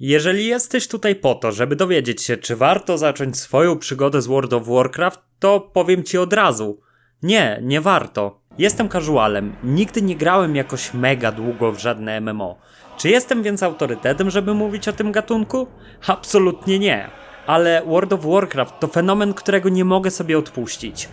Jeżeli jesteś tutaj po to, żeby dowiedzieć się, czy warto zacząć swoją przygodę z World of Warcraft, to powiem ci od razu. Nie, nie warto. Jestem casualem, nigdy nie grałem jakoś mega długo w żadne MMO. Czy jestem więc autorytetem, żeby mówić o tym gatunku? Absolutnie nie. Ale World of Warcraft to fenomen, którego nie mogę sobie odpuścić.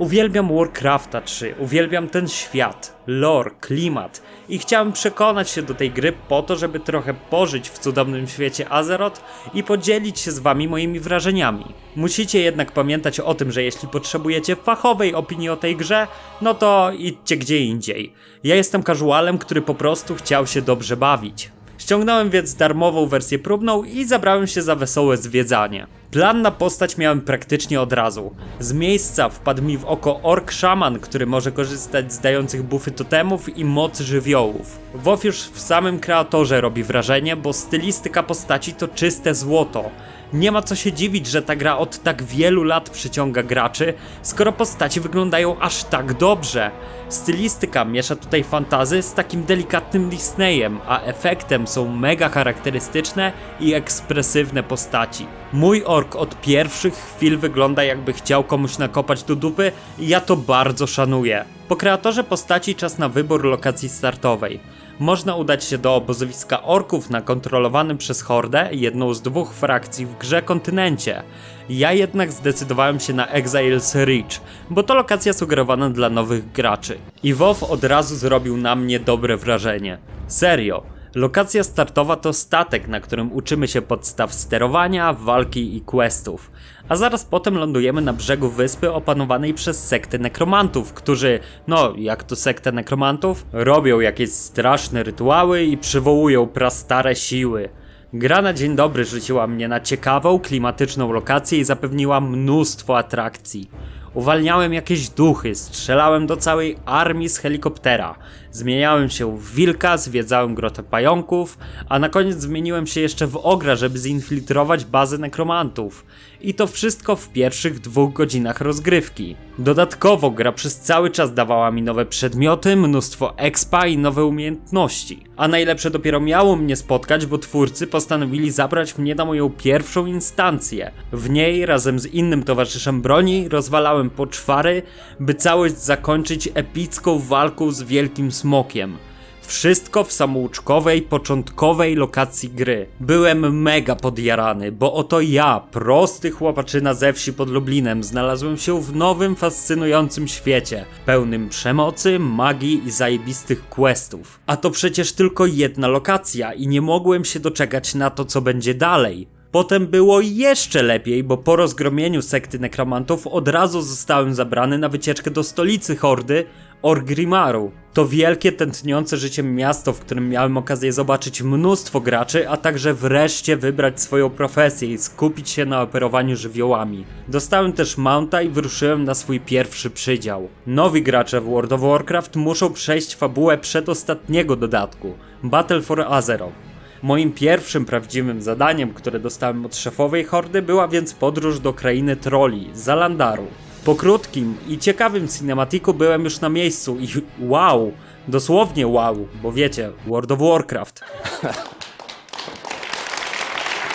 Uwielbiam Warcrafta 3, uwielbiam ten świat, lore, klimat i chciałem przekonać się do tej gry po to, żeby trochę pożyć w cudownym świecie Azeroth i podzielić się z wami moimi wrażeniami. Musicie jednak pamiętać o tym, że jeśli potrzebujecie fachowej opinii o tej grze, no to idźcie gdzie indziej. Ja jestem casualem, który po prostu chciał się dobrze bawić. Ściągnąłem więc darmową wersję próbną i zabrałem się za wesołe zwiedzanie. Plan na postać miałem praktycznie od razu. Z miejsca wpadł mi w oko ork szaman, który może korzystać z dających bufy totemów i moc żywiołów. WoW już w samym kreatorze robi wrażenie, bo stylistyka postaci to czyste złoto. Nie ma co się dziwić, że ta gra od tak wielu lat przyciąga graczy, skoro postaci wyglądają aż tak dobrze. Stylistyka miesza tutaj fantazy z takim delikatnym Disneyem, a efektem są mega charakterystyczne i ekspresywne postaci. Mój ork od pierwszych chwil wygląda jakby chciał komuś nakopać do dupy i ja to bardzo szanuję. Po kreatorze postaci czas na wybór lokacji startowej. Można udać się do obozowiska orków na kontrolowanym przez Hordę, jedną z dwóch frakcji w grze kontynencie. Ja jednak zdecydowałem się na Exiles Reach, bo to lokacja sugerowana dla nowych graczy. I WoW od razu zrobił na mnie dobre wrażenie. Serio. Lokacja startowa to statek, na którym uczymy się podstaw sterowania, walki i questów. A zaraz potem lądujemy na brzegu wyspy opanowanej przez sektę nekromantów, którzy, no jak to sektę nekromantów, robią jakieś straszne rytuały i przywołują prastare siły. Gra na dzień dobry rzuciła mnie na ciekawą, klimatyczną lokację i zapewniła mnóstwo atrakcji. Uwalniałem jakieś duchy, strzelałem do całej armii z helikoptera, zmieniałem się w wilka, zwiedzałem grotę pająków, a na koniec zmieniłem się jeszcze w ogra, żeby zinfiltrować bazę nekromantów. I to wszystko w pierwszych dwóch godzinach rozgrywki. Dodatkowo gra przez cały czas dawała mi nowe przedmioty, mnóstwo expa i nowe umiejętności. A najlepsze dopiero miało mnie spotkać, bo twórcy postanowili zabrać mnie na moją pierwszą instancję. W niej razem z innym towarzyszem broni rozwalałem poczwary, by całość zakończyć epicką walką z wielkim smokiem. Wszystko w samouczkowej, początkowej lokacji gry. Byłem mega podjarany, bo oto ja, prosty chłopaczyna ze wsi pod Lublinem, znalazłem się w nowym, fascynującym świecie, pełnym przemocy, magii i zajebistych questów. A to przecież tylko jedna lokacja i nie mogłem się doczekać na to, co będzie dalej. Potem było jeszcze lepiej, bo po rozgromieniu sekty nekromantów od razu zostałem zabrany na wycieczkę do stolicy Hordy, Orgrimaru. To wielkie, tętniące życiem miasto, w którym miałem okazję zobaczyć mnóstwo graczy, a także wreszcie wybrać swoją profesję i skupić się na operowaniu żywiołami. Dostałem też mounta i wyruszyłem na swój pierwszy przydział. Nowi gracze w World of Warcraft muszą przejść fabułę przedostatniego dodatku Battle for Azeroth. Moim pierwszym prawdziwym zadaniem, które dostałem od szefowej hordy, była więc podróż do krainy troli, Zalandaru. Po krótkim i ciekawym cinematiku byłem już na miejscu i wow, dosłownie wow, bo wiecie, World of Warcraft.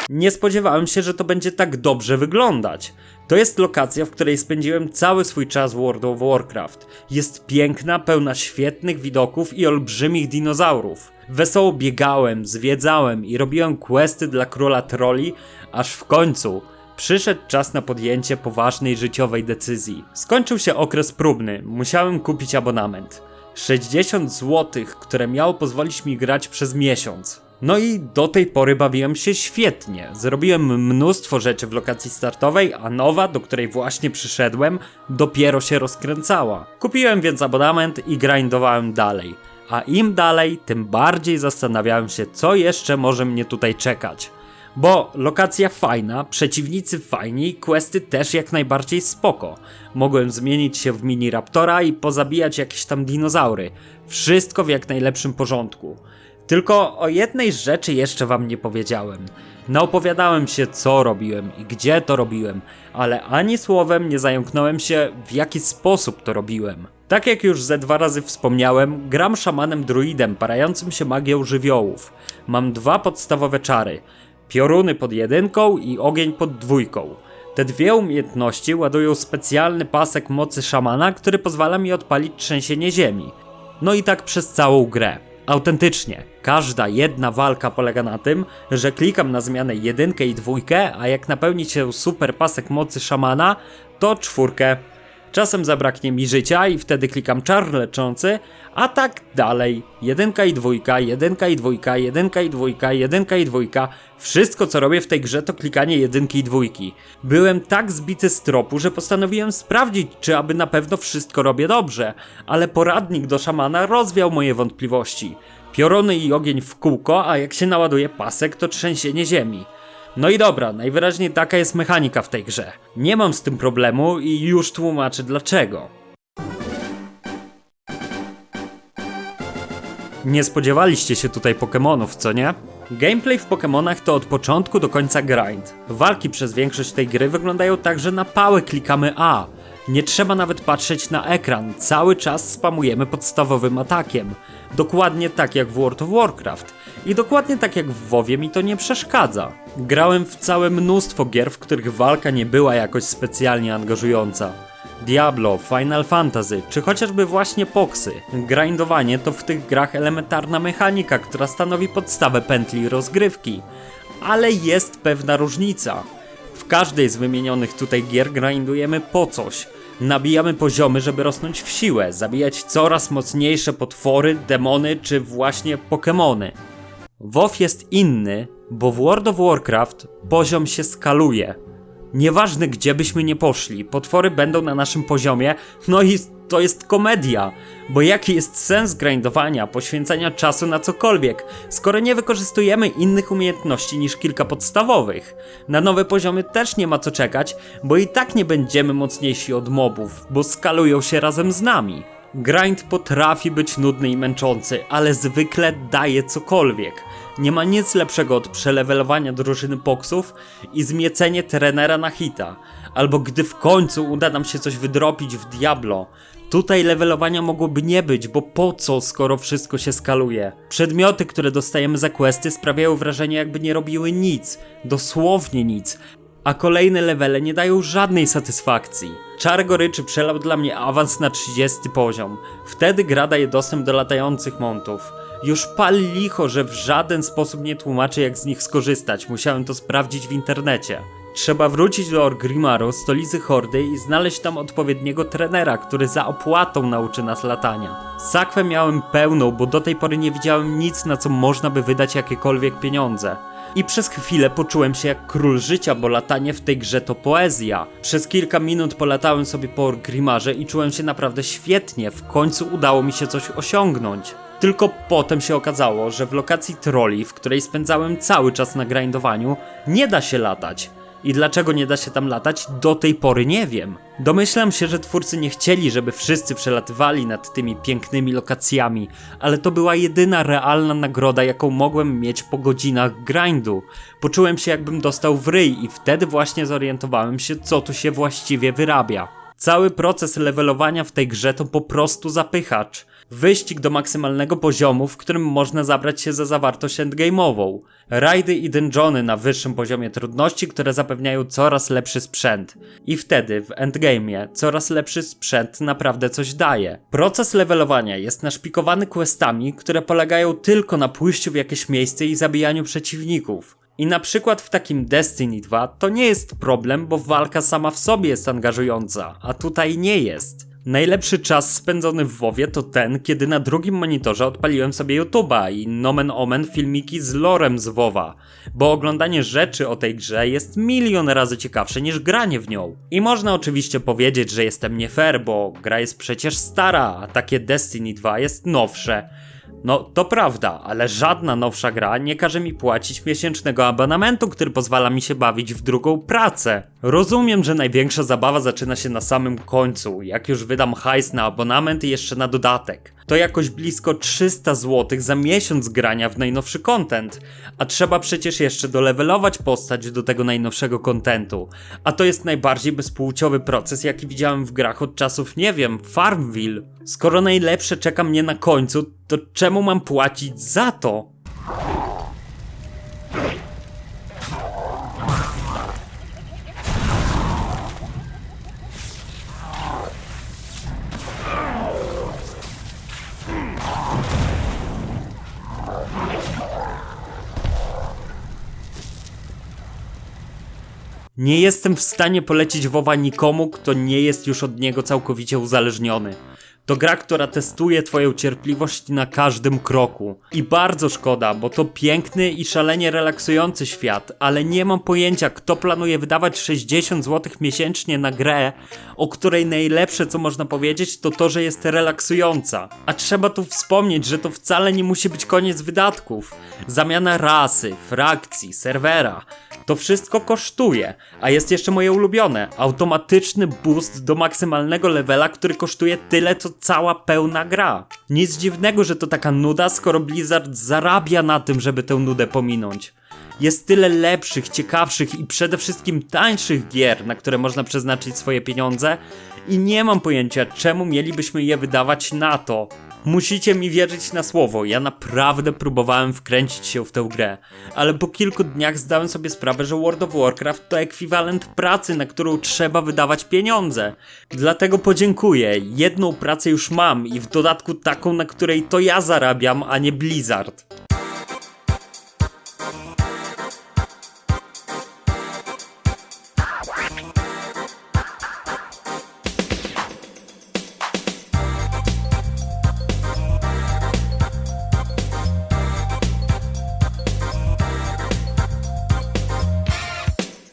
Nie spodziewałem się, że to będzie tak dobrze wyglądać. To jest lokacja, w której spędziłem cały swój czas w World of Warcraft. Jest piękna, pełna świetnych widoków i olbrzymich dinozaurów. Wesoło biegałem, zwiedzałem i robiłem questy dla króla troli, aż w końcu Przyszedł czas na podjęcie poważnej życiowej decyzji. Skończył się okres próbny, musiałem kupić abonament. 60 zł, które miało pozwolić mi grać przez miesiąc. No i do tej pory bawiłem się świetnie. Zrobiłem mnóstwo rzeczy w lokacji startowej, a nowa, do której właśnie przyszedłem, dopiero się rozkręcała. Kupiłem więc abonament i grindowałem dalej. A im dalej, tym bardziej zastanawiałem się, co jeszcze może mnie tutaj czekać. Bo lokacja fajna, przeciwnicy fajni, questy też jak najbardziej spoko. Mogłem zmienić się w mini raptora i pozabijać jakieś tam dinozaury. Wszystko w jak najlepszym porządku. Tylko o jednej rzeczy jeszcze wam nie powiedziałem. Naopowiadałem się, co robiłem i gdzie to robiłem, ale ani słowem nie zająknąłem się, w jaki sposób to robiłem. Tak jak już ze dwa razy wspomniałem, gram szamanem druidem parającym się magią żywiołów. Mam dwa podstawowe czary. Pioruny pod jedynką i ogień pod dwójką. Te dwie umiejętności ładują specjalny pasek mocy szamana, który pozwala mi odpalić trzęsienie ziemi. No i tak przez całą grę. Autentycznie, każda jedna walka polega na tym, że klikam na zmianę jedynkę i dwójkę, a jak napełni się super pasek mocy szamana, to czwórkę. Czasem zabraknie mi życia i wtedy klikam czar leczący, a tak dalej. Jedynka i dwójka, jedynka i dwójka, jedynka i dwójka, jedynka i dwójka. Wszystko co robię w tej grze to klikanie jedynki i dwójki. Byłem tak zbity z tropu, że postanowiłem sprawdzić, czy aby na pewno wszystko robię dobrze, ale poradnik do szamana rozwiał moje wątpliwości. Pioruny i ogień w kółko, a jak się naładuje pasek, to trzęsienie ziemi. No i dobra, najwyraźniej taka jest mechanika w tej grze. Nie mam z tym problemu i już tłumaczę dlaczego. Nie spodziewaliście się tutaj Pokémonów, co nie? Gameplay w Pokémonach to od początku do końca grind. Walki przez większość tej gry wyglądają tak, że na pałę klikamy A. Nie trzeba nawet patrzeć na ekran, cały czas spamujemy podstawowym atakiem. Dokładnie tak jak w World of Warcraft. I dokładnie tak jak w WoWie mi to nie przeszkadza. Grałem w całe mnóstwo gier, w których walka nie była jakoś specjalnie angażująca. Diablo, Final Fantasy, czy chociażby właśnie Poxy. Grindowanie to w tych grach elementarna mechanika, która stanowi podstawę pętli rozgrywki. Ale jest pewna różnica. W każdej z wymienionych tutaj gier grindujemy po coś. Nabijamy poziomy, żeby rosnąć w siłę, zabijać coraz mocniejsze potwory, demony czy właśnie Pokémony. WoW jest inny, bo w World of Warcraft poziom się skaluje. Nieważne gdzie byśmy nie poszli, potwory będą na naszym poziomie, no i to jest komedia. Bo jaki jest sens grindowania, poświęcania czasu na cokolwiek, skoro nie wykorzystujemy innych umiejętności niż kilka podstawowych? Na nowe poziomy też nie ma co czekać, bo i tak nie będziemy mocniejsi od mobów, bo skalują się razem z nami. Grind potrafi być nudny i męczący, ale zwykle daje cokolwiek. Nie ma nic lepszego od przelewelowania drużyny poksów i zmiecenie trenera na hita. Albo gdy w końcu uda nam się coś wydropić w Diablo. Tutaj levelowania mogłoby nie być, bo po co, skoro wszystko się skaluje? Przedmioty, które dostajemy za questy sprawiają wrażenie jakby nie robiły nic. Dosłownie nic a kolejne levele nie dają żadnej satysfakcji. Czar goryczy przelał dla mnie awans na 30 poziom. Wtedy gra daje dostęp do latających montów. Już pal licho, że w żaden sposób nie tłumaczy jak z nich skorzystać, musiałem to sprawdzić w internecie. Trzeba wrócić do Orgrimaru, stolicy Hordy i znaleźć tam odpowiedniego trenera, który za opłatą nauczy nas latania. Sakwę miałem pełną, bo do tej pory nie widziałem nic na co można by wydać jakiekolwiek pieniądze. I przez chwilę poczułem się jak król życia, bo latanie w tej grze to poezja. Przez kilka minut polatałem sobie po Orgrimarze i czułem się naprawdę świetnie, w końcu udało mi się coś osiągnąć. Tylko potem się okazało, że w lokacji troli, w której spędzałem cały czas na grindowaniu, nie da się latać. I dlaczego nie da się tam latać, do tej pory nie wiem. Domyślam się, że twórcy nie chcieli, żeby wszyscy przelatywali nad tymi pięknymi lokacjami, ale to była jedyna realna nagroda, jaką mogłem mieć po godzinach grindu. Poczułem się, jakbym dostał w ryj, i wtedy właśnie zorientowałem się, co tu się właściwie wyrabia. Cały proces levelowania w tej grze to po prostu zapychacz. Wyścig do maksymalnego poziomu, w którym można zabrać się za zawartość endgame'ową. Rajdy i dungeony na wyższym poziomie trudności, które zapewniają coraz lepszy sprzęt. I wtedy, w endgame'ie, coraz lepszy sprzęt naprawdę coś daje. Proces levelowania jest naszpikowany questami, które polegają tylko na pójściu w jakieś miejsce i zabijaniu przeciwników. I na przykład w takim Destiny 2 to nie jest problem, bo walka sama w sobie jest angażująca, a tutaj nie jest. Najlepszy czas spędzony w WoWie to ten, kiedy na drugim monitorze odpaliłem sobie YouTube'a i nomen omen filmiki z lorem z WoWa, bo oglądanie rzeczy o tej grze jest milion razy ciekawsze niż granie w nią. I można oczywiście powiedzieć, że jestem nie fair, bo gra jest przecież stara, a takie Destiny 2 jest nowsze. No, to prawda, ale żadna nowsza gra nie każe mi płacić miesięcznego abonamentu, który pozwala mi się bawić w drugą pracę. Rozumiem, że największa zabawa zaczyna się na samym końcu, jak już wydam hajs na abonament i jeszcze na dodatek. To jakoś blisko 300 zł za miesiąc grania w najnowszy content, a trzeba przecież jeszcze dolevelować postać do tego najnowszego kontentu. A to jest najbardziej bezpłciowy proces, jaki widziałem w grach od czasów, nie wiem, Farmville. Skoro najlepsze czeka mnie na końcu, to czemu mam płacić za to? Nie jestem w stanie polecić WoWa nikomu, kto nie jest już od niego całkowicie uzależniony. To gra, która testuje twoją cierpliwość na każdym kroku. I bardzo szkoda, bo to piękny i szalenie relaksujący świat, ale nie mam pojęcia, kto planuje wydawać 60 zł miesięcznie na grę, o której najlepsze co można powiedzieć to to, że jest relaksująca. A trzeba tu wspomnieć, że to wcale nie musi być koniec wydatków. Zamiana rasy, frakcji, serwera. To wszystko kosztuje, a jest jeszcze moje ulubione automatyczny boost do maksymalnego levela, który kosztuje tyle co cała pełna gra. Nic dziwnego, że to taka nuda, skoro Blizzard zarabia na tym, żeby tę nudę pominąć. Jest tyle lepszych, ciekawszych i przede wszystkim tańszych gier, na które można przeznaczyć swoje pieniądze i nie mam pojęcia, czemu mielibyśmy je wydawać na to. Musicie mi wierzyć na słowo, ja naprawdę próbowałem wkręcić się w tę grę, ale po kilku dniach zdałem sobie sprawę, że World of Warcraft to ekwiwalent pracy, na którą trzeba wydawać pieniądze. Dlatego podziękuję, jedną pracę już mam i w dodatku taką, na której to ja zarabiam, a nie Blizzard.